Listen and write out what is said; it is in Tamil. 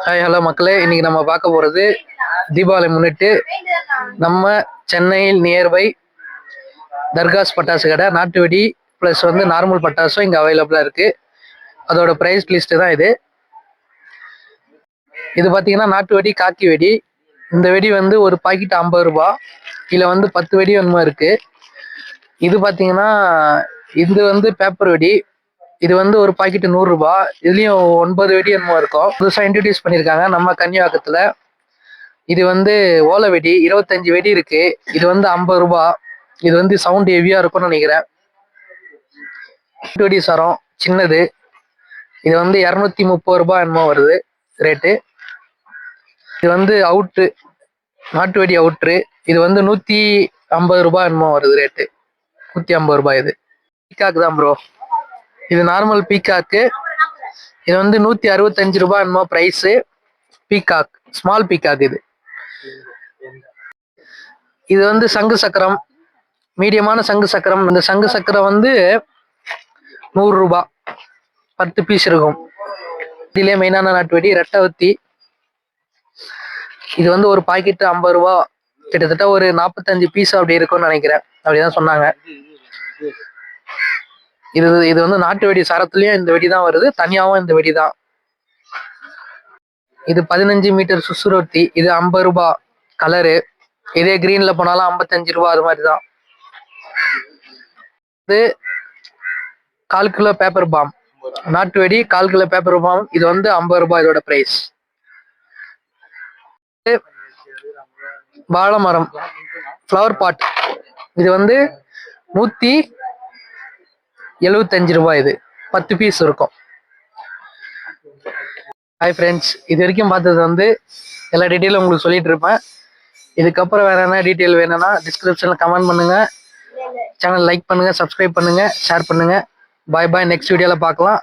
ஹாய் ஹலோ மக்களே. இன்னைக்கு நம்ம பார்க்க போறது தீபாவளி முன்னிட்டு நம்ம சென்னையில் நியர்பை தர்காஸ் பட்டாசு கடை நாட்டு வெடி ப்ளஸ் வந்து நார்மல் பட்டாசும் இங்கே அவைலபிளாக இருக்கு. அதோட ப்ரைஸ் லிஸ்ட்டு தான் இது. இது பார்த்தீங்கன்னா நாட்டு வெடி காக்கி வெடி. இந்த வெடி வந்து ஒரு பாக்கெட் ஐம்பது ரூபா. இதில் வந்து பத்து வெடி என்னமோ இருக்கு. இது பார்த்தீங்கன்னா இது வந்து பேப்பர் வெடி. இது வந்து ஒரு பாக்கெட் நூறு இதுலேயும் இதுலயும் ஒன்பது வெடி என்னமோ இருக்கும். புதுசாக இன்ட்ரடியூஸ் பண்ணியிருக்காங்க நம்ம கன்னியாக்கத்துல இது வந்து ஓலை வெடி இருபத்தஞ்சு வெடி இருக்கு. இது வந்து ஐம்பது ரூபாய் இது வந்து சவுண்ட் ஹெவியா இருக்கும்னு நினைக்கிறேன். வெடி சரம் சின்னது. இது வந்து இரநூத்தி முப்பது ரூபாய் என்னமோ வருது. ரேட்டு இது வந்து அவுட்ரு நாட்டு வெடி அவுட்ரு இது வந்து நூத்தி ஐம்பது ரூபாய் என்னமோ வருது ரேட்டு நூத்தி ஐம்பது ரூபாய் இது. பீகாக் தான் ப்ரோ இது நார்மல் பீகாக்கு இது வந்து நூத்தி அறுபத்தஞ்சு ரூபாய் என்னமோ பிரைஸ் பீகாக் ஸ்மால் பீகாக் இது. இது வந்து சங்கு சக்கரம். மீடியமான சங்கு சக்கரம். இந்த சங்கு சக்கரம் வந்து நூறு ரூபாய். பத்து பீஸ் இருக்கும். இதுலேயே மெயினான நாட்டு வெடி ரெட்டவத்தி இது வந்து ஒரு பாக்கெட் ஐம்பது ரூபா கிட்டத்தட்ட ஒரு நாற்பத்தஞ்சு பீஸ் அப்படி இருக்கும்னு நினைக்கிறேன். அப்படிதான் சொன்னாங்க. இது இது வந்து நாட்டு வெடி சரத்துலயும் இந்த வெடி தான் வருது தனியாவும் இந்த வெடி தான். இது பதினஞ்சு மீட்டர் சுசுரொட்டி இது ஐம்பது ரூபாய் கலரு இதே கிரீன்ல போனாலும் ஐம்பத்தஞ்சு ரூபா அது மாதிரி தான். இது கால் கிலோ பேப்பர் பாம் நாட்டு வெடி கால் கிலோ பேப்பர் பாம் இது வந்து ஐம்பது ரூபாய் இதோட பிரைஸ் வாழை மரம் ஃப்ளவர் பாட் இது வந்து நூத்தி எழுபத்தஞ்சு ரூபாய் இது. பத்து பீஸ் இருக்கும். ஹாய் ஃப்ரெண்ட்ஸ் இது வரைக்கும் பார்த்தது வந்து எல்லா டீட்டெயிலும் உங்களுக்கு சொல்லிட்டு இருப்பேன். இதுக்கப்புறம் வேற என்ன டீட்டெயில் வேணும்னா டிஸ்கிரிப்ஷனில் கமெண்ட் பண்ணுங்க. சேனல் லைக் பண்ணுங்க சப்ஸ்கிரைப் பண்ணுங்க ஷேர் பண்ணுங்க. பாய் பாய் நெக்ஸ்ட் வீடியோவில் பார்க்கலாம்.